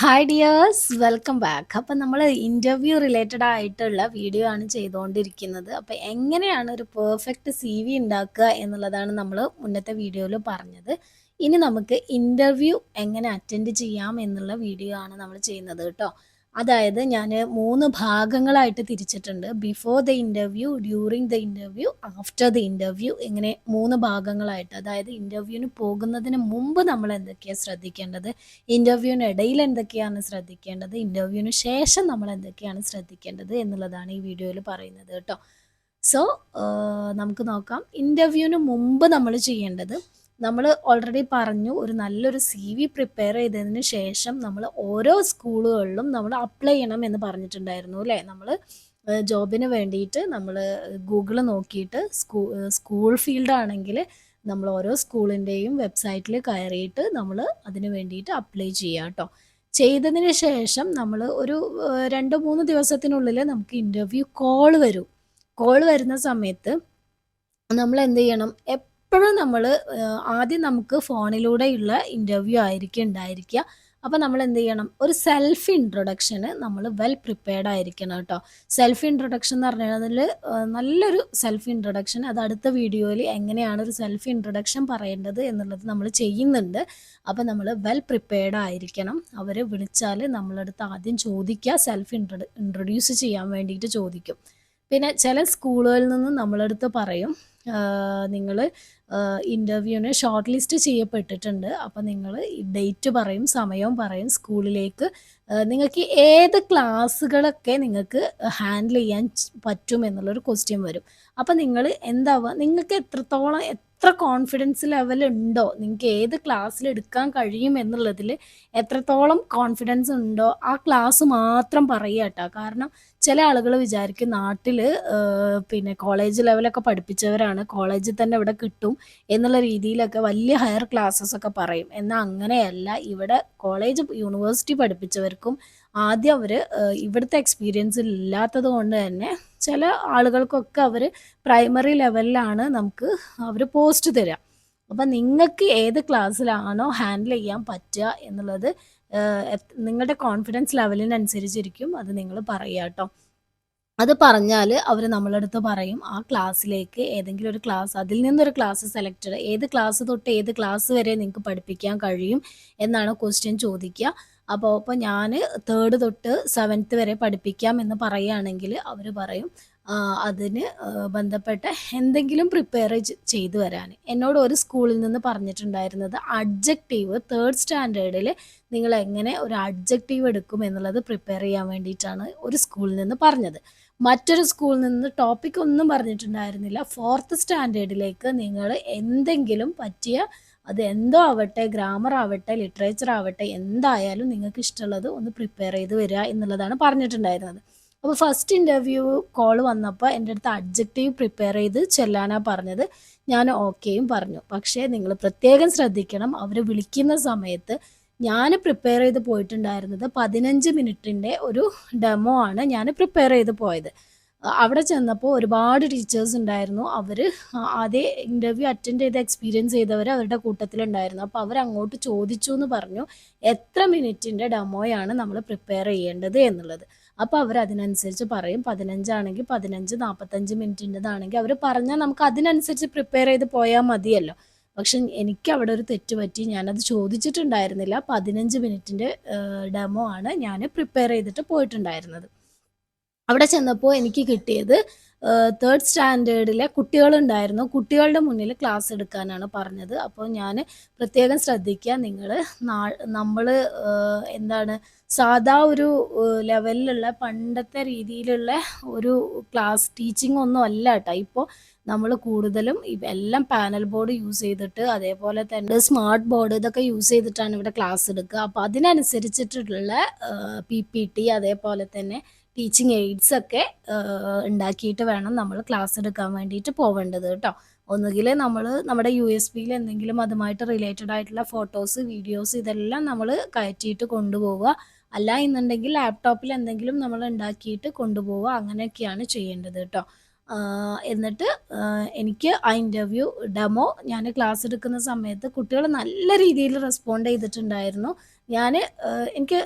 Hi dears welcome back അപ്പം നമ്മൾ interview related ആയിട്ടുള്ള വീഡിയോ ആണ് ചെയ്തുകൊണ്ടിരിക്കുന്നത് അപ്പം എങ്ങനെയാണ് ഒരു പെർഫെക്റ്റ് സി വി ഉണ്ടാക്കുക എന്നുള്ളതാണ് നമ്മൾ മുന്നത്തെ വീഡിയോയിൽ പറഞ്ഞത്. ഇനി നമുക്ക് ഇന്റർവ്യൂ എങ്ങനെ അറ്റൻഡ് ചെയ്യാം എന്നുള്ള വീഡിയോ ആണ് നമ്മൾ ചെയ്യുന്നത് കേട്ടോ. അതായത് ഞാൻ മൂന്ന് ഭാഗങ്ങളായിട്ട് തിരിച്ചിട്ടുണ്ട്. Before the interview during the interview after the interview ഇങ്ങനെ മൂന്ന് ഭാഗങ്ങളായിട്ട്. അതായത് ഇന്റർവ്യൂവിന് പോകുന്നതിന് മുമ്പ് നമ്മൾ എന്തൊക്കെയാണ് ശ്രദ്ധിക്കേണ്ടത്? ഇന്റർവ്യൂവിന് ഇടയിൽ എന്തൊക്കെയാണ് ശ്രദ്ധിക്കേണ്ടത്? ഇന്റർവ്യൂവിന് ശേഷം നമ്മൾ എന്തൊക്കെയാണ് ശ്രദ്ധിക്കേണ്ടത് എന്നുള്ളതാണ് ഈ വീഡിയോയിൽ പറയുന്നത് കേട്ടോ. സോ നമുക്ക് നോക്കാം. ഇന്റർവ്യൂവിന് മുമ്പ് നമ്മൾ ചെയ്യേണ്ടത് നമ്മൾ ഓൾറെഡി പറഞ്ഞു ഒരു നല്ലൊരു സി വി പ്രിപ്പയർ ചെയ്തതിന് ശേഷം നമ്മൾ ഓരോ സ്കൂളുകളിലും നമ്മൾ അപ്ലൈ ചെയ്യണം എന്ന് പറഞ്ഞിട്ടുണ്ടായിരുന്നു അല്ലേ? നമ്മൾ ജോബിന് വേണ്ടിയിട്ട് നമ്മൾ ഗൂഗിൾ നോക്കിയിട്ട് സ്കൂ സ്കൂൾ ഫീൽഡ് ആണെങ്കിൽ നമ്മൾ ഓരോ സ്കൂളിന്റെയും വെബ്സൈറ്റിൽ കയറിയിട്ട് നമ്മൾ അതിന് വേണ്ടിയിട്ട് അപ്ലൈ ചെയ്യുക കേട്ടോ. ചെയ്തതിന് ശേഷം നമ്മൾ ഒരു രണ്ട് മൂന്ന് ദിവസത്തിനുള്ളിൽ നമുക്ക് ഇന്റർവ്യൂ കോൾ വരും. കോൾ വരുന്ന സമയത്ത് നമ്മൾ എന്ത് ചെയ്യണം? എപ്പോഴും നമ്മൾ ആദ്യം നമുക്ക് ഫോണിലൂടെയുള്ള ഇന്റർവ്യൂ ആയിരിക്കും ഉണ്ടായിരിക്കുക അപ്പോൾ നമ്മൾ എന്ത് ചെയ്യണം? ഒരു സെൽഫ് ഇൻട്രൊഡക്ഷന് നമ്മൾ വെൽ പ്രിപ്പയർഡ് ആയിരിക്കണം കേട്ടോ. സെൽഫ് ഇൻട്രൊഡക്ഷൻ എന്ന് പറഞ്ഞാൽ നല്ലൊരു സെൽഫ് ഇൻട്രൊഡക്ഷൻ അത് അടുത്ത വീഡിയോയിൽ എങ്ങനെയാണ് ഒരു സെൽഫ് ഇൻട്രൊഡക്ഷൻ പറയേണ്ടത് എന്നുള്ളത് നമ്മൾ ചെയ്യുന്നുണ്ട്. അപ്പോൾ നമ്മൾ വെൽ പ്രിപ്പയർഡ് ആയിരിക്കണം. അവർ വിളിച്ചാൽ നമ്മളടുത്ത് ആദ്യം ചോദിക്കുക സെൽഫ് ഇൻട്രൊ ഇൻട്രൊഡ്യൂസ് ചെയ്യാൻ വേണ്ടിയിട്ട് ചോദിക്കും. പിന്നെ ചില സ്കൂളുകളിൽ നിന്ന് നമ്മളടുത്ത് പറയും നിങ്ങൾ ഇന്റർവ്യൂവിന് ഷോർട്ട് ലിസ്റ്റ് ചെയ്യപ്പെട്ടിട്ടുണ്ട്. അപ്പോൾ നിങ്ങൾ ഡേറ്റ് പറയും സമയവും പറയും സ്കൂളിലേക്ക് നിങ്ങൾക്ക് ഏത് ക്ലാസ്സുകളൊക്കെ നിങ്ങൾക്ക് ഹാൻഡിൽ ചെയ്യാൻ പറ്റും എന്നുള്ളൊരു ക്വസ്റ്റ്യൻ വരും. അപ്പോൾ നിങ്ങൾ എന്താവുക നിങ്ങൾക്ക് എത്രത്തോളം എത്ര കോൺഫിഡൻസ് ലെവൽ ഉണ്ടോ നിങ്ങൾക്ക് ഏത് ക്ലാസ്സിൽ എടുക്കാൻ കഴിയും എന്നുള്ളതിൽ എത്രത്തോളം കോൺഫിഡൻസ് ഉണ്ടോ ആ ക്ലാസ് മാത്രം പറയുക കാരണം ചില ആളുകൾ വിചാരിക്കും നാട്ടിൽ പിന്നെ കോളേജ് ലെവലൊക്കെ പഠിപ്പിച്ചവരാണ് കോളേജിൽ തന്നെ ഇവിടെ കിട്ടും. എന്നുള്ള രീതിയിലൊക്കെ വലിയ ഹയർ ക്ലാസ്സസ് ഒക്കെ പറയും. എന്നാൽ അങ്ങനെയല്ല. ഇവിടെ കോളേജ് യൂണിവേഴ്സിറ്റി പഠിപ്പിച്ചവർക്കും ആദ്യം അവർ ഇവിടുത്തെ എക്സ്പീരിയൻസ് ഇല്ലാത്തത് കൊണ്ട് തന്നെ ചില ആളുകൾക്കൊക്കെ അവർ പ്രൈമറി ലെവലിലാണ് നമുക്ക് അവർ പോസ്റ്റ് തരിക അപ്പം നിങ്ങൾക്ക് ഏത് ക്ലാസ്സിലാണോ ഹാൻഡിൽ ചെയ്യാൻ പറ്റുക എന്നുള്ളത് നിങ്ങളുടെ കോൺഫിഡൻസ് ലെവലിനനുസരിച്ചിരിക്കും അത് നിങ്ങൾ പറയുക കേട്ടോ അത് പറഞ്ഞാൽ അവർ നമ്മളടുത്ത് പറയും ആ ക്ലാസ്സിലേക്ക് ഏതെങ്കിലും ഒരു ക്ലാസ് അതിൽ നിന്നൊരു ക്ലാസ് സെലക്ട് ഏത് ക്ലാസ് തൊട്ട് ഏത് ക്ലാസ് വരെ നിങ്ങൾക്ക് പഠിപ്പിക്കാൻ കഴിയും എന്നാണ് ക്വസ്റ്റ്യൻ ചോദിക്കുക അപ്പോൾ ഇപ്പോൾ ഞാൻ തേർഡ് തൊട്ട് സെവൻത്ത് വരെ പഠിപ്പിക്കാം എന്ന് പറയുകയാണെങ്കിൽ അവർ പറയും അതിന് ബന്ധപ്പെട്ട എന്തെങ്കിലും പ്രിപ്പയർ ചെയ്തു വരാൻ എന്നോട് ഒരു സ്കൂളിൽ നിന്ന് പറഞ്ഞിട്ടുണ്ടായിരുന്നത് അഡ്ജക്റ്റീവ് തേർഡ് സ്റ്റാൻഡേർഡിൽ നിങ്ങൾ എങ്ങനെ ഒരു അഡ്ജക്റ്റീവ് എടുക്കും എന്നുള്ളത് പ്രിപ്പയർ ചെയ്യാൻ വേണ്ടിയിട്ടാണ് ഒരു സ്കൂളിൽ നിന്ന് പറഞ്ഞത്. മറ്റൊരു സ്കൂളിൽ നിന്ന് ടോപ്പിക് ഒന്നും പറഞ്ഞിട്ടുണ്ടായിരുന്നില്ല. ഫോർത്ത് സ്റ്റാൻഡേർഡിലേക്ക് നിങ്ങൾ എന്തെങ്കിലും പറ്റിയ അത് എന്തോ ആവട്ടെ ഗ്രാമർ ആവട്ടെ ലിറ്ററേച്ചർ ആവട്ടെ എന്തായാലും നിങ്ങൾക്ക് ഇഷ്ടമുള്ളത് ഒന്ന് പ്രിപ്പയർ ചെയ്ത് വരിക എന്നുള്ളതാണ് പറഞ്ഞിട്ടുണ്ടായിരുന്നത്. അപ്പോൾ ഫസ്റ്റ് ഇന്റർവ്യൂ കോൾ വന്നപ്പോൾ എന്റെ അടുത്ത് അഡ്ജക്റ്റീവ് പ്രിപ്പയർ ചെയ്ത് ചെല്ലാനാണ് പറഞ്ഞത്. ഞാൻ ഓക്കെയും പറഞ്ഞു. പക്ഷേ നിങ്ങൾ പ്രത്യേകം ശ്രദ്ധിക്കണം. അവർ വിളിക്കുന്ന സമയത്ത് ഞാൻ പ്രിപ്പയർ ചെയ്ത് പോയിട്ടുണ്ടായിരുന്നത് പതിനഞ്ച് മിനിറ്റിന്റെ ഒരു ഡെമോ ആണ് ഞാൻ പ്രിപ്പയർ ചെയ്ത് പോയത്. അവിടെ ചെന്നപ്പോൾ ഒരുപാട് ടീച്ചേഴ്സ് ഉണ്ടായിരുന്നു. അവർ അതേ ഇന്റർവ്യൂ അറ്റൻഡ് ചെയ്ത് എക്സ്പീരിയൻസ് ചെയ്തവർ അവരുടെ കൂട്ടത്തിലുണ്ടായിരുന്നു. അപ്പോൾ അവർ അങ്ങോട്ട് ചോദിച്ചു എന്ന് പറഞ്ഞു എത്ര മിനിറ്റിന്റെ ഡെമോയാണ് നമ്മൾ പ്രിപ്പയർ ചെയ്യേണ്ടത് എന്നുള്ളത്? അപ്പോൾ അവർ അതിനനുസരിച്ച് പറയും പതിനഞ്ചാണെങ്കിൽ പതിനഞ്ച് നാൽപ്പത്തഞ്ച് മിനിറ്റിന്റെതാണെങ്കിൽ അവർ പറഞ്ഞാൽ നമുക്ക് അതിനനുസരിച്ച് പ്രിപ്പയർ ചെയ്ത് പോയാൽ മതിയല്ലോ. പക്ഷെ എനിക്ക് അവിടെ ഒരു തെറ്റ് പറ്റി. ഞാനത് ചോദിച്ചിട്ടുണ്ടായിരുന്നില്ല. പതിനഞ്ച് മിനിറ്റിന്റെ ഡെമോ ആണ് ഞാൻ പ്രിപ്പയർ ചെയ്തിട്ട് പോയിട്ടുണ്ടായിരുന്നത്. അവിടെ ചെന്നപ്പോൾ എനിക്ക് കിട്ടിയത് തേർഡ് സ്റ്റാൻഡേർഡിലെ കുട്ടികളുണ്ടായിരുന്നു. കുട്ടികളുടെ മുന്നിൽ ക്ലാസ് എടുക്കാനാണ് പറഞ്ഞത്. അപ്പോൾ ഞാൻ പ്രത്യേകം ശ്രദ്ധിക്കുക നിങ്ങൾ നമ്മൾ എന്താണ് സാധാ ഒരു ലെവലിലുള്ള പണ്ടത്തെ രീതിയിലുള്ള ഒരു ക്ലാസ് ടീച്ചിങ് ഒന്നും അല്ല കേട്ടോ. ഇപ്പോൾ നമ്മൾ കൂടുതലും എല്ലാം പാനൽ ബോർഡ് യൂസ് ചെയ്തിട്ട് അതേപോലെ തന്നെ സ്മാർട്ട് ബോർഡ് ഇതൊക്കെ യൂസ് ചെയ്തിട്ടാണ് ഇവിടെ ക്ലാസ് എടുക്കുക. അപ്പോൾ അതിനനുസരിച്ചിട്ടുള്ള പി പി ടി അതേപോലെ തന്നെ ടീച്ചിങ് എയ്ഡ്സ് ഒക്കെ ഉണ്ടാക്കിയിട്ട് വേണം നമ്മൾ ക്ലാസ് എടുക്കാൻ വേണ്ടിയിട്ട് പോവേണ്ടത് കേട്ടോ. ഒന്നുകിൽ നമ്മൾ നമ്മുടെ യു എസ് പിയിൽ എന്തെങ്കിലും അതുമായിട്ട് റിലേറ്റഡ് ആയിട്ടുള്ള ഫോട്ടോസ് വീഡിയോസ് ഇതെല്ലാം നമ്മൾ കയറ്റിയിട്ട് കൊണ്ടുപോവുക. അല്ല എന്നുണ്ടെങ്കിൽ ലാപ്ടോപ്പിൽ എന്തെങ്കിലും നമ്മൾ ഉണ്ടാക്കിയിട്ട് കൊണ്ടുപോവുക. അങ്ങനെയൊക്കെയാണ് ചെയ്യേണ്ടത് കേട്ടോ. എന്നിട്ട് എനിക്ക് ആ ഇന്റർവ്യൂ ഡെമോ ഞാൻ ക്ലാസ് എടുക്കുന്ന സമയത്ത് കുട്ടികൾ നല്ല രീതിയിൽ റെസ്പോണ്ട് ചെയ്തിട്ടുണ്ടായിരുന്നു. ഞാൻ എനിക്ക്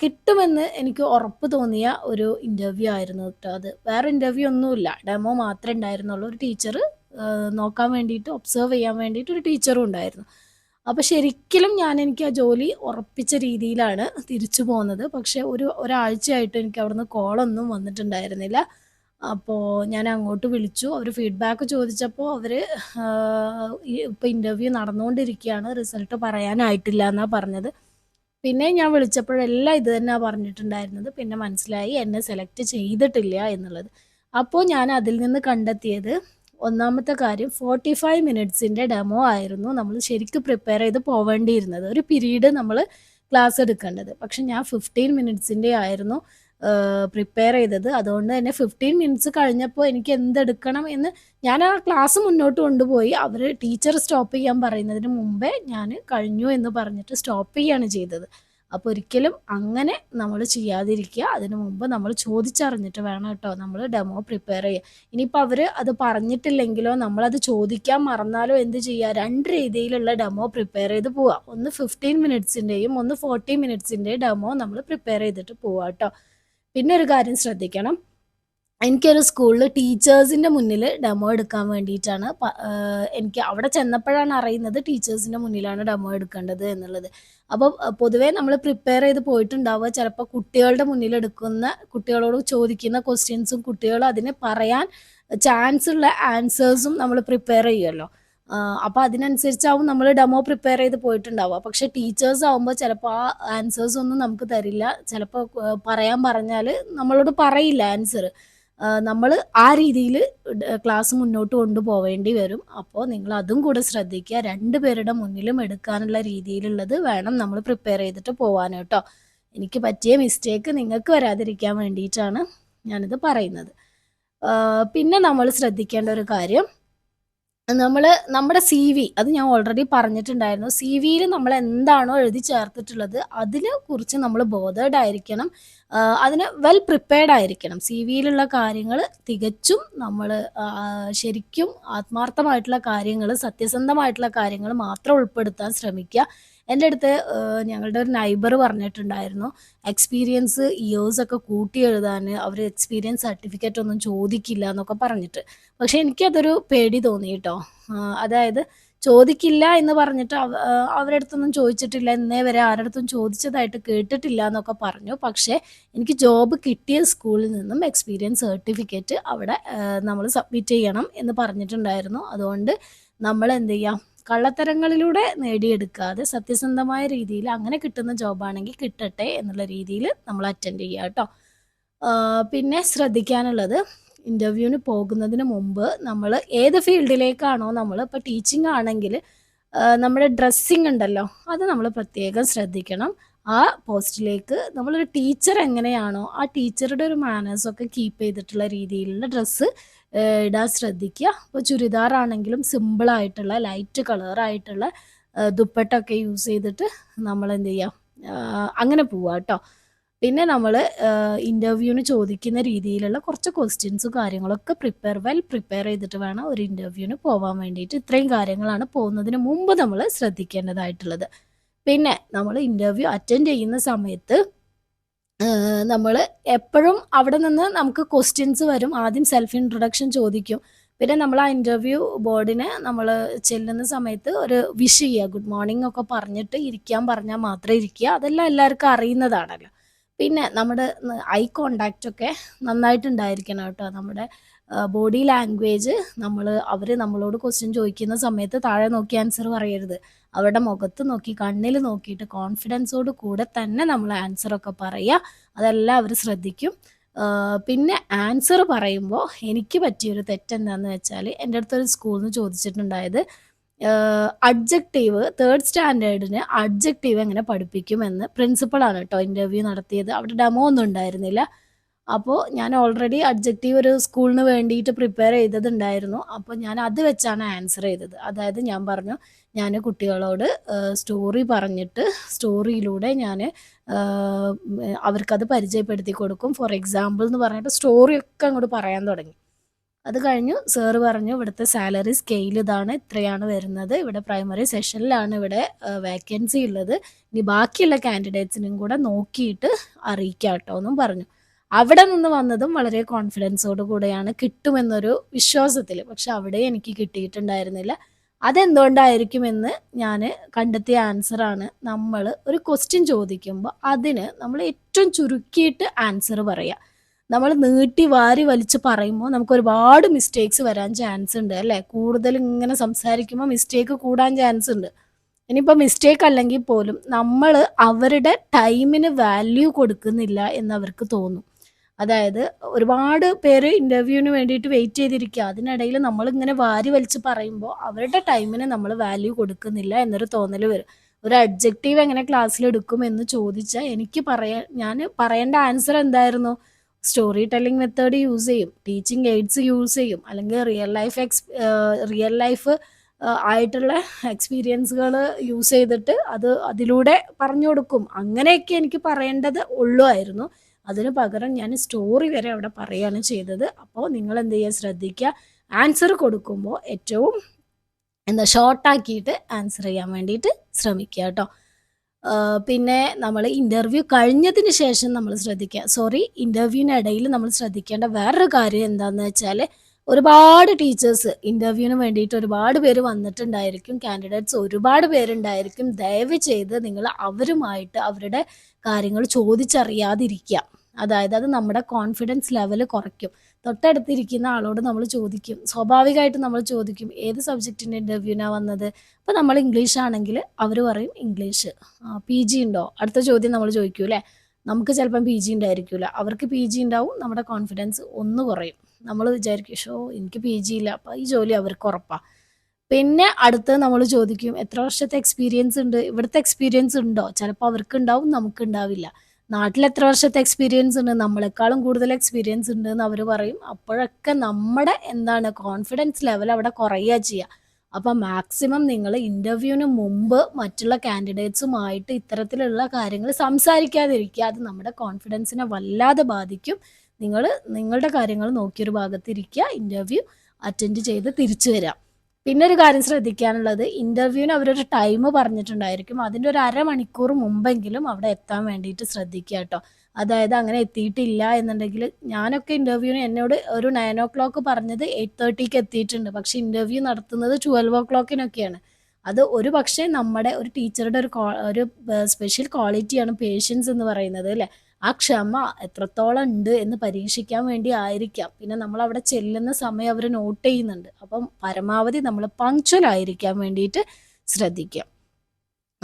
കിട്ടുമെന്ന് എനിക്ക് ഉറപ്പ് തോന്നിയ ഒരു ഇന്റർവ്യൂ ആയിരുന്നു കേട്ടോ അത്. വേറെ ഇന്റർവ്യൂ ഒന്നുമില്ല. ഡെമോ മാത്രമേ ഉണ്ടായിരുന്നുള്ളൂ. ഒരു ടീച്ചർ നോക്കാൻ വേണ്ടിയിട്ട് ഒബ്സർവ് ചെയ്യാൻ വേണ്ടിയിട്ട് ഒരു ടീച്ചറും ഉണ്ടായിരുന്നു. അപ്പോൾ ശരിക്കലും ഞാൻ എനിക്ക് ആ ജോലി ഉറപ്പിച്ച രീതിയിലാണ് തിരിച്ചു പോകുന്നത് പക്ഷേ ഒരു ഒരാഴ്ചയായിട്ട് എനിക്ക് അവിടുന്ന് കോളൊന്നും വന്നിട്ടുണ്ടായിരുന്നില്ല. അപ്പോൾ ഞാൻ അങ്ങോട്ട് വിളിച്ചു അവർ ഫീഡ്ബാക്ക് ചോദിച്ചപ്പോൾ അവർ ഇപ്പോൾ ഇന്റർവ്യൂ നടന്നുകൊണ്ടിരിക്കുകയാണ് റിസൾട്ട് പറയാനായിട്ടില്ല എന്നാണ് പറഞ്ഞത്. പിന്നെ ഞാൻ വിളിച്ചപ്പോഴെല്ലാം ഇത് തന്നെയാണ് പറഞ്ഞിട്ടുണ്ടായിരുന്നത്. പിന്നെ മനസ്സിലായി എന്നെ സെലക്ട് ചെയ്തിട്ടില്ല എന്നുള്ളത്. അപ്പോൾ ഞാൻ അതിൽ നിന്ന് കണ്ടെത്തിയത് ഒന്നാമത്തെ കാര്യം ഫോർട്ടി ഫൈവ് മിനിറ്റ്സിന്റെ ഡെമോ ആയിരുന്നു നമ്മൾ ശരിക്കും പ്രിപ്പയർ ചെയ്ത് പോവേണ്ടിയിരുന്നത്. ഒരു പീരീഡ് നമ്മൾ ക്ലാസ് എടുക്കേണ്ടത്. പക്ഷെ ഞാൻ ഫിഫ്റ്റീൻ മിനിറ്റ്സിന്റെ ആയിരുന്നു. പ്രിപ്പയർ ചെയ്തത്. അതുകൊണ്ട് തന്നെ ഫിഫ്റ്റീൻ മിനിറ്റ്സ് കഴിഞ്ഞപ്പോൾ എനിക്ക് എന്തെടുക്കണം എന്ന് ഞാൻ ആ ക്ലാസ് മുന്നോട്ട് കൊണ്ടുപോയി. അവർ ടീച്ചർ സ്റ്റോപ്പ് ചെയ്യാൻ പറയുന്നതിന് മുമ്പേ ഞാൻ കഴിഞ്ഞു എന്ന് പറഞ്ഞിട്ട് സ്റ്റോപ്പ് ചെയ്യാണ് ചെയ്തത്. അപ്പോൾ ഒരിക്കലും അങ്ങനെ നമ്മൾ ചെയ്യാതിരിക്കുക. അതിനു മുമ്പ് നമ്മൾ ചോദിച്ചറിഞ്ഞിട്ട് വേണം കേട്ടോ നമ്മൾ ഡെമോ പ്രിപ്പയർ ചെയ്യുക ഇനിയിപ്പോൾ അവർ അത് പറഞ്ഞിട്ടില്ലെങ്കിലോ നമ്മളത് ചോദിക്കാൻ മറന്നാലോ എന്ത് ചെയ്യുക രണ്ട് രീതിയിലുള്ള ഡെമോ പ്രിപ്പയർ ചെയ്ത് പോവുക ഒന്ന് ഫിഫ്റ്റീൻ മിനിറ്റ്സിന്റെയും ഒന്ന് ഫോർട്ടി മിനിറ്റ്സിന്റെയും ഡെമോ നമ്മൾ പ്രിപ്പയർ ചെയ്തിട്ട് പോവുക കേട്ടോ. പിന്നെ ഒരു കാര്യം ശ്രദ്ധിക്കണം. എനിക്കൊരു സ്കൂളിൽ ടീച്ചേഴ്സിന്റെ മുന്നിൽ ഡെമോ എടുക്കാൻ വേണ്ടിയിട്ടാണ് എനിക്ക് അവിടെ ചെന്നപ്പോഴാണ് അറിയുന്നത് ടീച്ചേഴ്സിന്റെ മുന്നിലാണ് ഡെമോ എടുക്കേണ്ടത് എന്നുള്ളത്. അപ്പോൾ പൊതുവേ നമ്മൾ പ്രിപ്പയർ ചെയ്ത് പോയിട്ടുണ്ടാവുക. ചിലപ്പോൾ കുട്ടികളുടെ മുന്നിൽ എടുക്കുന്ന കുട്ടികളോട് ചോദിക്കുന്ന ക്വസ്റ്റ്യൻസും കുട്ടികൾ അതിനെ പറയാൻ ചാൻസ് ഉള്ള ആൻസേഴ്സും നമ്മൾ പ്രിപ്പയർ ചെയ്യുമല്ലോ അപ്പോൾ അതിനനുസരിച്ചാവും നമ്മൾ ഡെമോ പ്രിപ്പയർ ചെയ്ത് പോയിട്ടുണ്ടാവുക. പക്ഷെ ടീച്ചേഴ്സ് ആവുമ്പോൾ ചിലപ്പോൾ ആ ആൻസേഴ്സ് ഒന്നും നമുക്ക് തരില്ല. ചിലപ്പോൾ പറയാൻ പറഞ്ഞാൽ നമ്മളോട് പറയില്ല ആൻസർ നമ്മൾ ആ രീതിയിൽ ക്ലാസ് മുന്നോട്ട് കൊണ്ടുപോവേണ്ടി വരും. അപ്പോൾ നിങ്ങൾ അതും കൂടെ ശ്രദ്ധിക്കുക. രണ്ട് പേരുടെ മുന്നിലും എടുക്കാനുള്ള രീതിയിലുള്ളത് വേണം നമ്മൾ പ്രിപ്പയർ ചെയ്തിട്ട് പോകാൻ കേട്ടോ എനിക്ക് പറ്റിയ മിസ്റ്റേക്ക് നിങ്ങൾക്ക് വരാതിരിക്കാൻ വേണ്ടിയിട്ടാണ് ഞാനിത് പറയുന്നത്. പിന്നെ നമ്മൾ ശ്രദ്ധിക്കേണ്ട ഒരു കാര്യം നമ്മൾ നമ്മുടെ സി വി അത് ഞാൻ ഓൾറെഡി പറഞ്ഞിട്ടുണ്ടായിരുന്നു. സി വിയിൽ നമ്മൾ എന്താണോ എഴുതി ചേർത്തിട്ടുള്ളത് അതിനെ കുറിച്ച് നമ്മൾ ബോധേഡ് ആയിരിക്കണം. അതിന് വെൽ പ്രിപ്പയർഡ് ആയിരിക്കണം. സി വിയിലുള്ള കാര്യങ്ങൾ തികച്ചും നമ്മൾ ശരിക്കും ആത്മാർത്ഥമായിട്ടുള്ള കാര്യങ്ങൾ സത്യസന്ധമായിട്ടുള്ള കാര്യങ്ങൾ മാത്രം ഉൾപ്പെടുത്താൻ ശ്രമിക്കുക. എന്റെ അടുത്ത് ഞങ്ങളുടെ ഒരു നൈബർ പറഞ്ഞിട്ടുണ്ടായിരുന്നു എക്സ്പീരിയൻസ് ഇയേഴ്സ് ഒക്കെ കൂട്ടി എഴുതാൻ അവർ എക്സ്പീരിയൻസ് സർട്ടിഫിക്കറ്റ് ഒന്നും ചോദിക്കില്ല എന്നൊക്കെ പറഞ്ഞിട്ട്. പക്ഷേ എനിക്കതൊരു പേടി തോന്നി കേട്ടോ. അതായത് ചോദിക്കില്ല എന്ന് പറഞ്ഞിട്ട് അവരുടെ അടുത്തൊന്നും ചോദിച്ചിട്ടില്ല ഇന്നേ വരെ ആരുടെ അടുത്തും ചോദിച്ചതായിട്ട് കേട്ടിട്ടില്ല എന്നൊക്കെ പറഞ്ഞു. പക്ഷേ എനിക്ക് ജോബ് കിട്ടിയ സ്കൂളിൽ നിന്നും എക്സ്പീരിയൻസ് സർട്ടിഫിക്കറ്റ് അവിടെ നമ്മൾ സബ്മിറ്റ് ചെയ്യണം എന്ന് പറഞ്ഞിട്ടുണ്ടായിരുന്നു. അതുകൊണ്ട് നമ്മൾ എന്ത് ചെയ്യാം? കള്ളത്തരങ്ങളിലൂടെ നേടിയെടുക്കാതെ സത്യസന്ധമായ രീതിയിൽ അങ്ങനെ കിട്ടുന്ന ജോബാണെങ്കിൽ കിട്ടട്ടെ എന്നുള്ള രീതിയിൽ നമ്മൾ അറ്റൻഡ് ചെയ്യുക കേട്ടോ. പിന്നെ ശ്രദ്ധിക്കാനുള്ളത് ഇന്റർവ്യൂവിന് പോകുന്നതിന് മുമ്പ് നമ്മൾ ഏത് ഫീൽഡിലേക്കാണോ നമ്മൾ ഇപ്പോൾ ടീച്ചിങ് ആണെങ്കിൽ നമ്മുടെ ഡ്രസ്സിങ് ഉണ്ടല്ലോ അത് നമ്മൾ പ്രത്യേകം ശ്രദ്ധിക്കണം. ആ പോസ്റ്റിലേക്ക് നമ്മളൊരു ടീച്ചർ എങ്ങനെയാണോ ആ ടീച്ചറുടെ ഒരു മാനേഴ്സൊക്കെ കീപ്പ് ചെയ്തിട്ടുള്ള രീതിയിലുള്ള ഡ്രസ്സ് ഇടാൻ ശ്രദ്ധിക്കുക. അപ്പോൾ ചുരിദാറാണെങ്കിലും സിമ്പിളായിട്ടുള്ള ലൈറ്റ് കളറായിട്ടുള്ള ദുപ്പട്ടൊക്കെ യൂസ് ചെയ്തിട്ട് നമ്മൾ എന്ത് ചെയ്യാം? അങ്ങനെ പോവുക കേട്ടോ പിന്നെ നമ്മൾ ഇന്റർവ്യൂവിന് ചോദിക്കുന്ന രീതിയിലുള്ള കുറച്ച് ക്വസ്റ്റ്യൻസും കാര്യങ്ങളൊക്കെ പ്രിപ്പയർ വെൽ പ്രിപ്പയർ ചെയ്തിട്ട് വേണം ഒരു ഇന്റർവ്യൂവിന് പോകാൻ വേണ്ടിയിട്ട്. ഇത്രയും കാര്യങ്ങളാണ് പോകുന്നതിന് മുമ്പ് നമ്മൾ ശ്രദ്ധിക്കേണ്ടതായിട്ടുള്ളത്. പിന്നെ നമ്മൾ ഇന്റർവ്യൂ അറ്റൻഡ് ചെയ്യുന്ന സമയത്ത് നമ്മൾ എപ്പോഴും അവിടെ നിന്ന് നമുക്ക് ക്വസ്റ്റ്യൻസ് വരും. ആദ്യം സെൽഫ് ഇൻട്രൊഡക്ഷൻ ചോദിക്കും. പിന്നെ നമ്മൾ ആ ഇന്റർവ്യൂ ബോർഡിനെ നമ്മൾ ചെല്ലുന്ന സമയത്ത് ഒരു വിഷ് ചെയ്യുക. ഗുഡ് മോർണിംഗ് ഒക്കെ പറഞ്ഞിട്ട് ഇരിക്കാൻ പറഞ്ഞാൽ മാത്രം ഇരിക്കുക. അതെല്ലാം എല്ലാവർക്കും അറിയുന്നതാണല്ലോ. പിന്നെ നമ്മുടെ ഐ കോണ്ടാക്റ്റ് ഒക്കെ നന്നായിട്ടുണ്ടായിരിക്കണം കേട്ടോ. നമ്മുടെ ബോഡി ലാംഗ്വേജ് നമ്മൾ അവർ നമ്മളോട് ക്വസ്റ്റ്യൻ ചോദിക്കുന്ന സമയത്ത് താഴെ നോക്കി ആൻസർ പറയരുത്. അവരുടെ മുഖത്ത് നോക്കി കണ്ണിൽ നോക്കിയിട്ട് കോൺഫിഡൻസോട് കൂടെ തന്നെ നമ്മൾ ആൻസറൊക്കെ പറയുക അതെല്ലാം അവർ ശ്രദ്ധിക്കും. പിന്നെ ആൻസർ പറയുമ്പോൾ എനിക്ക് പറ്റിയൊരു തെറ്റെന്താണെന്ന് വെച്ചാൽ എന്റെ അടുത്തൊരു സ്കൂളിൽ നിന്ന് ചോദിച്ചിട്ടുണ്ടായത് അഡ്ജക്റ്റീവ് തേർഡ് സ്റ്റാൻഡേർഡിന് അഡ്ജക്റ്റീവ് എങ്ങനെ പഠിപ്പിക്കുമെന്ന് പ്രിൻസിപ്പളാണ് കേട്ടോ ഇന്റർവ്യൂ നടത്തിയത്. അവിടെ ഡെമോ ഒന്നും ഉണ്ടായിരുന്നില്ല. അപ്പോൾ ഞാൻ ഓൾറെഡി അഡ്ജക്റ്റീവ് ഒരു സ്കൂളിന് വേണ്ടിയിട്ട് പ്രിപ്പയർ ചെയ്തതുണ്ടായിരുന്നു. അപ്പോൾ ഞാൻ അത് വെച്ചാണ് ആൻസർ ചെയ്തത്. അതായത് ഞാൻ പറഞ്ഞു ഞാൻ കുട്ടികളോട് സ്റ്റോറി പറഞ്ഞിട്ട് സ്റ്റോറിയിലൂടെ ഞാൻ അവർക്കത് പരിചയപ്പെടുത്തി കൊടുക്കും. ഫോർ എക്സാമ്പിൾ എന്ന് പറഞ്ഞിട്ട് സ്റ്റോറിയൊക്കെ അങ്ങോട്ട് പറയാൻ തുടങ്ങി. അത് കഴിഞ്ഞു സാറ് പറഞ്ഞു ഇവിടുത്തെ സാലറി സ്കെയിൽ ഇതാണ് ഇത്രയാണ് വരുന്നത്. ഇവിടെ പ്രൈമറി സെഷനിലാണ് ഇവിടെ വേക്കൻസി ഉള്ളത്. ഇനി ബാക്കിയുള്ള കാൻഡിഡേറ്റ്സിനും കൂടെ നോക്കിയിട്ട് അറിയിക്കാം കേട്ടോ എന്നും പറഞ്ഞു. അവിടെ നിന്ന് വന്നതും വളരെ കോൺഫിഡൻസോട് കൂടെയാണ് കിട്ടുമെന്നൊരു വിശ്വാസത്തിൽ പക്ഷെ അവിടെ എനിക്ക് കിട്ടിയിട്ടുണ്ടായിരുന്നില്ല. അതെന്തുകൊണ്ടായിരിക്കുമെന്ന് ഞാൻ കണ്ടെത്തിയ ആൻസറാണ് നമ്മൾ ഒരു ക്വസ്റ്റ്യൻ ചോദിക്കുമ്പോൾ അതിന് നമ്മൾ ഏറ്റവും ചുരുക്കിയിട്ട് ആൻസർ പറയുക നമ്മൾ നീട്ടി വാരി വലിച്ച് പറയുമ്പോൾ നമുക്ക് ഒരുപാട് മിസ്റ്റേക്സ് വരാൻ ചാൻസ് ഉണ്ട് അല്ലേ? കൂടുതൽ ഇങ്ങനെ സംസാരിക്കുമ്പോൾ മിസ്റ്റേക്ക് കൂടാൻ ചാൻസ് ഉണ്ട്. ഇനിയിപ്പോൾ മിസ്റ്റേക്ക് അല്ലെങ്കിൽ പോലും നമ്മൾ അവരുടെ ടൈമിന് വാല്യൂ കൊടുക്കുന്നില്ല എന്ന് അവർക്ക് തോന്നും. അതായത് ഒരുപാട് പേര് ഇന്റർവ്യൂവിന് വേണ്ടിയിട്ട് വെയിറ്റ് ചെയ്തിരിക്കുക അതിനിടയിൽ നമ്മൾ ഇങ്ങനെ വാരി വലിച്ച് പറയുമ്പോൾ അവരുടെ ടൈമിന് നമ്മൾ വാല്യൂ കൊടുക്കുന്നില്ല എന്നൊരു തോന്നൽ വരും. ഒരു അഡ്ജക്റ്റീവ് എങ്ങനെ ക്ലാസ്സിൽ എടുക്കും എന്ന് ചോദിച്ചാൽ എനിക്ക് പറയാൻ ഞാൻ പറയേണ്ട ആൻസർ എന്തായിരുന്നു? സ്റ്റോറി ടെല്ലിംഗ് മെത്തേഡ് യൂസ് ചെയ്യും ടീച്ചിങ് എയ്ഡ്സ് യൂസ് ചെയ്യും അല്ലെങ്കിൽ real life ex real life ആയിട്ടുള്ള എക്സ്പീരിയൻസുകൾ യൂസ് ചെയ്തിട്ട് അത് അതിലൂടെ പറഞ്ഞു കൊടുക്കും. അങ്ങനെയൊക്കെ എനിക്ക് പറയേണ്ടത് ഉള്ളുമായിരുന്നു അതിന് പകരം ഞാൻ സ്റ്റോറി വരെ അവിടെ പറയുകയാണ് ചെയ്തത്. അപ്പോൾ നിങ്ങൾ എന്ത് ചെയ്യുക ശ്രദ്ധിക്കുക. ആൻസർ കൊടുക്കുമ്പോൾ ഏറ്റവും എന്താ ഷോർട്ടാക്കിയിട്ട് ആൻസർ ചെയ്യാൻ വേണ്ടിയിട്ട് ശ്രമിക്കുക കേട്ടോ. പിന്നെ നമ്മൾ ഇന്റർവ്യൂ കഴിഞ്ഞതിന് ശേഷം നമ്മൾ ശ്രദ്ധിക്കുക. സോറി ഇന്റർവ്യൂവിനിടയിൽ നമ്മൾ ശ്രദ്ധിക്കേണ്ട വേറൊരു കാര്യം എന്താണെന്ന് വെച്ചാൽ ഒരുപാട് ടീച്ചേഴ്സ് ഇന്റർവ്യൂവിന് വേണ്ടിയിട്ട് ഒരുപാട് പേര് വന്നിട്ടുണ്ടായിരിക്കും. കാൻഡിഡേറ്റ്സ് ഒരുപാട് പേരുണ്ടായിരിക്കും. ദയവ് ചെയ്ത് നിങ്ങൾ അവരുമായിട്ട് അവരുടെ കാര്യങ്ങൾ ചോദിച്ചറിയാതിരിക്കുക. അതായത് അത് നമ്മുടെ കോൺഫിഡൻസ് ലെവൽ കുറയ്ക്കും. തൊട്ടടുത്തിരിക്കുന്ന ആളോട് നമ്മൾ ചോദിക്കും. സ്വാഭാവികമായിട്ട് നമ്മൾ ചോദിക്കും ഏത് സബ്ജക്റ്റിന്റെ ഇന്റർവ്യൂവിനാണ് വന്നത്? അപ്പോൾ നമ്മൾ ഇംഗ്ലീഷ് ആണെങ്കിൽ അവർ പറയും ഇംഗ്ലീഷ് പി ജി ഉണ്ടോ? അടുത്ത ചോദ്യം നമ്മൾ ചോദിക്കൂ അല്ലേ? നമുക്ക് ചിലപ്പം പി ജി ഉണ്ടായിരിക്കില്ല അവർക്ക് പി ജി ഉണ്ടാവും നമ്മുടെ കോൺഫിഡൻസ് ഒന്ന് കുറയും. നമ്മൾ വിചാരിക്കും ഷോ എനിക്ക് പി ജി ഇല്ല. അപ്പോൾ ഈ ജോലി അവർക്ക് ഉറപ്പാണ് പിന്നെ അടുത്ത് നമ്മൾ ചോദിക്കും എത്ര വർഷത്തെ എക്സ്പീരിയൻസ് ഉണ്ട്? ഇവിടുത്തെ എക്സ്പീരിയൻസ് ഉണ്ടോ? ചിലപ്പോൾ അവർക്ക് ഉണ്ടാവും നമുക്ക് ഉണ്ടാവില്ല നാട്ടിൽ എത്ര വർഷത്തെ എക്സ്പീരിയൻസ് ഉണ്ട് നമ്മളെക്കാളും കൂടുതൽ എക്സ്പീരിയൻസ് ഉണ്ട് എന്ന് അവർ പറയും. അപ്പോഴൊക്കെ നമ്മുടെ എന്താണ് കോൺഫിഡൻസ് ലെവൽ അവിടെ കുറയുക ചെയ്യുക അപ്പം മാക്സിമം നിങ്ങൾ ഇന്റർവ്യൂവിന് മുമ്പ് മറ്റുള്ള കാൻഡിഡേറ്റ്സുമായിട്ട് ഇത്തരത്തിലുള്ള കാര്യങ്ങൾ സംസാരിക്കാതിരിക്കുക. അത് നമ്മുടെ കോൺഫിഡൻസിനെ വല്ലാതെ ബാധിക്കും. നിങ്ങൾ നിങ്ങളുടെ കാര്യങ്ങൾ നോക്കിയൊരു ഭാഗത്തിരിക്കുക ഇന്റർവ്യൂ അറ്റൻഡ് ചെയ്ത് തിരിച്ചു വരാം. പിന്നെ ഒരു കാര്യം ശ്രദ്ധിക്കാനുള്ളത് ഇന്റർവ്യൂവിന് അവരൊരു ടൈം പറഞ്ഞിട്ടുണ്ടായിരിക്കും. അതിന്റെ ഒരു അരമണിക്കൂർ മുമ്പെങ്കിലും അവിടെ എത്താൻ വേണ്ടിയിട്ട് ശ്രദ്ധിക്കുക കേട്ടോ അതായത് അങ്ങനെ എത്തിയിട്ടില്ല എന്നുണ്ടെങ്കിൽ ഞാനൊക്കെ ഇന്റർവ്യൂവിന് എന്നോട് ഒരു നയൻ ഓ ക്ലോക്ക് പറഞ്ഞത് എയ്റ്റ് തേർട്ടിക്ക് എത്തിയിട്ടുണ്ട്. പക്ഷെ ഇന്റർവ്യൂ നടത്തുന്നത് ട്വൽവ് ഓ ക്ലോക്കിനൊക്കെയാണ് അത് ഒരു പക്ഷേ നമ്മുടെ ഒരു ടീച്ചറുടെ ഒരു ഒരു സ്പെഷ്യൽ ക്വാളിറ്റിയാണ് പേഷ്യൻസ് എന്ന് പറയുന്നത് അല്ലേ? ആ ക്ഷമ എത്രത്തോളം ഉണ്ട് എന്ന് പരീക്ഷിക്കാൻ വേണ്ടി ആയിരിക്കാം. പിന്നെ നമ്മൾ അവിടെ ചെല്ലുന്ന സമയം അവർ നോട്ട് ചെയ്യുന്നുണ്ട്. അപ്പം പരമാവധി നമ്മൾ പങ്ക്ച്വൽ ആയിരിക്കാൻ വേണ്ടിയിട്ട് ശ്രദ്ധിക്കാം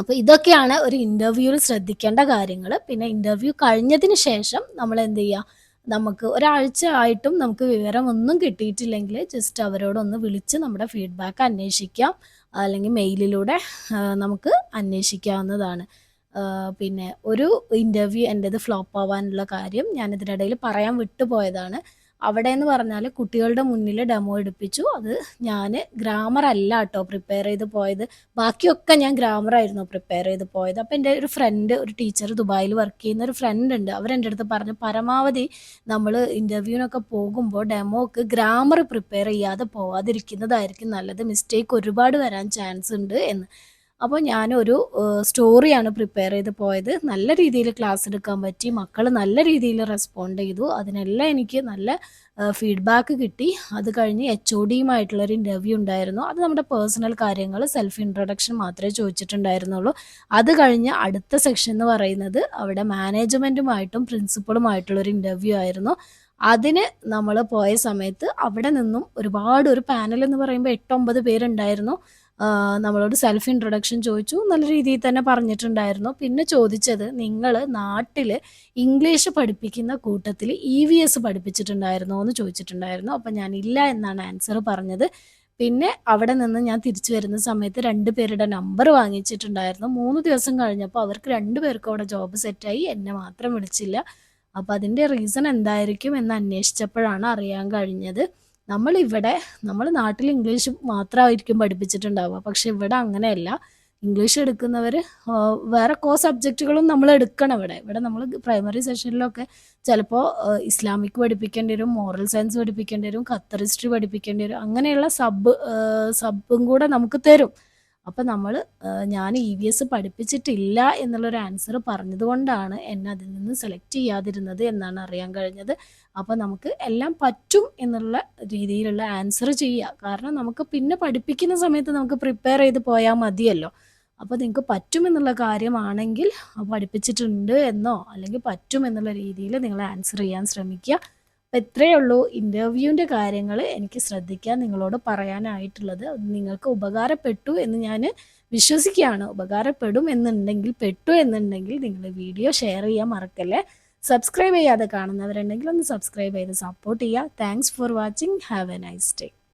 അപ്പോൾ ഇതൊക്കെയാണ് ഒരു ഇന്റർവ്യൂവിൽ ശ്രദ്ധിക്കേണ്ട കാര്യങ്ങൾ. പിന്നെ ഇന്റർവ്യൂ കഴിഞ്ഞതിന് ശേഷം നമ്മൾ എന്ത് ചെയ്യുക? നമുക്ക് ഒരാഴ്ച ആയിട്ടും നമുക്ക് വിവരമൊന്നും കിട്ടിയിട്ടില്ലെങ്കിൽ ജസ്റ്റ് അവരോടൊന്ന് വിളിച്ച് നമ്മുടെ ഫീഡ്ബാക്ക് അന്വേഷിക്കാം. അല്ലെങ്കിൽ മെയിലിലൂടെ നമുക്ക് അന്വേഷിക്കാവുന്നതാണ്. പിന്നെ ഒരു ഇന്റർവ്യൂ എന്റേത് ഫ്ലോപ്പ് ആവാനുള്ള കാര്യം ഞാൻ ഇതിനിടയിൽ പറയാൻ വിട്ടുപോയതാണ്. അവിടെ എന്ന് പറഞ്ഞാൽ കുട്ടികളുടെ മുന്നിൽ ഡെമോ എടുപ്പിച്ചു. അത് ഞാൻ ഗ്രാമർ അല്ല കേട്ടോ പ്രിപ്പയർ ചെയ്ത് പോയത്. ബാക്കിയൊക്കെ ഞാൻ ഗ്രാമർ ആയിരുന്നു പ്രിപ്പയർ ചെയ്ത് പോയത്. അപ്പോൾ എന്റെ ഒരു ഫ്രണ്ട് ഒരു ടീച്ചർ ദുബായിൽ വർക്ക് ചെയ്യുന്ന ഒരു ഫ്രണ്ട് ഉണ്ട്. അവരെന്റെ അടുത്ത് പറഞ്ഞു പരമാവധി നമ്മൾ ഇന്റർവ്യൂവിനൊക്കെ പോകുമ്പോൾ ഡെമോക്ക് ഗ്രാമർ പ്രിപ്പയർ ചെയ്യാതെ പോവാതിരിക്കുന്നതായിരിക്കും നല്ലത്. മിസ്റ്റേക്ക് ഒരുപാട് വരാൻ ചാൻസ് ഉണ്ട് എന്ന്. അപ്പോൾ ഞാനൊരു സ്റ്റോറിയാണ് പ്രിപ്പയർ ചെയ്ത് പോയത്. നല്ല രീതിയിൽ ക്ലാസ് എടുക്കാൻ പറ്റി. മക്കൾ നല്ല രീതിയിൽ റെസ്പോണ്ട് ചെയ്തു. അതിനെല്ലാം എനിക്ക് നല്ല ഫീഡ്ബാക്ക് കിട്ടി. അത് കഴിഞ്ഞ് എച്ച് ഒ ഡിയുമായിട്ടുള്ളൊരു ഇന്റർവ്യൂ ഉണ്ടായിരുന്നു. അത് നമ്മുടെ പേഴ്സണൽ കാര്യങ്ങൾ സെൽഫ് ഇൻട്രൊഡക്ഷൻ മാത്രമേ ചോദിച്ചിട്ടുണ്ടായിരുന്നുള്ളൂ. അത് കഴിഞ്ഞ് അടുത്ത സെക്ഷൻ എന്ന് പറയുന്നത് അവിടെ മാനേജ്മെന്റുമായിട്ടും പ്രിൻസിപ്പളുമായിട്ടുള്ളൊരു ഇന്റർവ്യൂ ആയിരുന്നു. അതിന് നമ്മൾ പോയ സമയത്ത് അവിടെ നിന്നും ഒരുപാട് ഒരു പാനൽ എന്ന് പറയുമ്പോൾ എട്ടൊമ്പത് പേരുണ്ടായിരുന്നു. നമ്മളോട് സെൽഫ് ഇൻട്രൊഡക്ഷൻ ചോദിച്ചു. നല്ല രീതിയിൽ തന്നെ പറഞ്ഞിട്ടുണ്ടായിരുന്നു. പിന്നെ ചോദിച്ചത് നിങ്ങൾ നാട്ടിൽ ഇംഗ്ലീഷ് പഠിപ്പിക്കുന്ന കൂട്ടത്തിൽ ഇ വി എസ് പഠിപ്പിച്ചിട്ടുണ്ടായിരുന്നോ എന്ന് ചോദിച്ചിട്ടുണ്ടായിരുന്നു. അപ്പം ഞാൻ ഇല്ല എന്നാണ് ആൻസർ പറഞ്ഞത്. പിന്നെ അവിടെ നിന്ന് ഞാൻ തിരിച്ചു വരുന്ന സമയത്ത് രണ്ട് പേരുടെ നമ്പർ വാങ്ങിച്ചിട്ടുണ്ടായിരുന്നു. മൂന്ന് ദിവസം കഴിഞ്ഞപ്പോൾ അവർക്ക് രണ്ട് പേർക്കും അവിടെ ജോബ് സെറ്റായി എന്നെ മാത്രം വിളിച്ചില്ല. അപ്പോൾ അതിന്റെ റീസൺ എന്തായിരിക്കും എന്ന് അന്വേഷിച്ചപ്പോഴാണ് അറിയാൻ കഴിഞ്ഞത്. നമ്മളിവിടെ നമ്മൾ നാട്ടിൽ ഇംഗ്ലീഷ് മാത്രമായിരിക്കും പഠിപ്പിച്ചിട്ടുണ്ടാവുക. പക്ഷെ ഇവിടെ അങ്ങനെയല്ല. ഇംഗ്ലീഷ് എടുക്കുന്നവർ വേറെ കോ സബ്ജക്റ്റുകളും നമ്മൾ എടുക്കണം ഇവിടെ. ഇവിടെ നമ്മൾ പ്രൈമറി സെഷനിലൊക്കെ ചിലപ്പോൾ ഇസ്ലാമിക് പഠിപ്പിക്കേണ്ടി വരും മോറൽ സയൻസ് പഠിപ്പിക്കേണ്ടി വരും ഖത്തർ ഹിസ്റ്ററി പഠിപ്പിക്കേണ്ടി വരും അങ്ങനെയുള്ള സബ് സബും കൂടെ നമുക്ക് തരും. അപ്പം നമ്മൾ ഞാൻ ഇ വി എസ് പഠിപ്പിച്ചിട്ടില്ല എന്നുള്ളൊരു ആൻസർ പറഞ്ഞതുകൊണ്ടാണ് എന്നെ അതിൽ നിന്ന് സെലക്ട് ചെയ്യാതിരുന്നത് എന്നാണ് അറിയാൻ കഴിഞ്ഞത്. അപ്പോൾ നമുക്ക് എല്ലാം പറ്റും എന്നുള്ള രീതിയിലുള്ള ആൻസർ ചെയ്യുക കാരണം നമുക്ക് പിന്നെ പഠിപ്പിക്കുന്ന സമയത്ത് നമുക്ക് പ്രിപ്പയർ ചെയ്ത് പോയാൽ മതിയല്ലോ. അപ്പോൾ നിങ്ങൾക്ക് പറ്റും എന്നുള്ള കാര്യമാണെങ്കിൽ പഠിപ്പിച്ചിട്ടുണ്ട് എന്നോ അല്ലെങ്കിൽ പറ്റും എന്നുള്ള രീതിയിൽ നിങ്ങൾ ആൻസർ ചെയ്യാൻ ശ്രമിക്കുക. അപ്പോൾ ഇത്രയേ ഉള്ളൂ ഇന്റർവ്യൂവിന്റെ കാര്യങ്ങൾ എനിക്ക് ശ്രദ്ധിക്കാൻ നിങ്ങളോട് പറയാനായിട്ടുള്ളത്. നിങ്ങൾക്ക് ഉപകാരപ്പെട്ടു എന്ന് ഞാൻ വിശ്വസിക്കുകയാണ്. ഉപകാരപ്പെടും എന്നുണ്ടെങ്കിൽ പെട്ടു എന്നുണ്ടെങ്കിൽ നിങ്ങൾ വീഡിയോ ഷെയർ ചെയ്യാൻ മറക്കല്ലേ? സബ്സ്ക്രൈബ് ചെയ്യാതെ കാണുന്നവരുണ്ടെങ്കിൽ ഒന്ന് സബ്സ്ക്രൈബ് ചെയ്ത് സപ്പോർട്ട് ചെയ്യുക. Thanks for watching have a nice day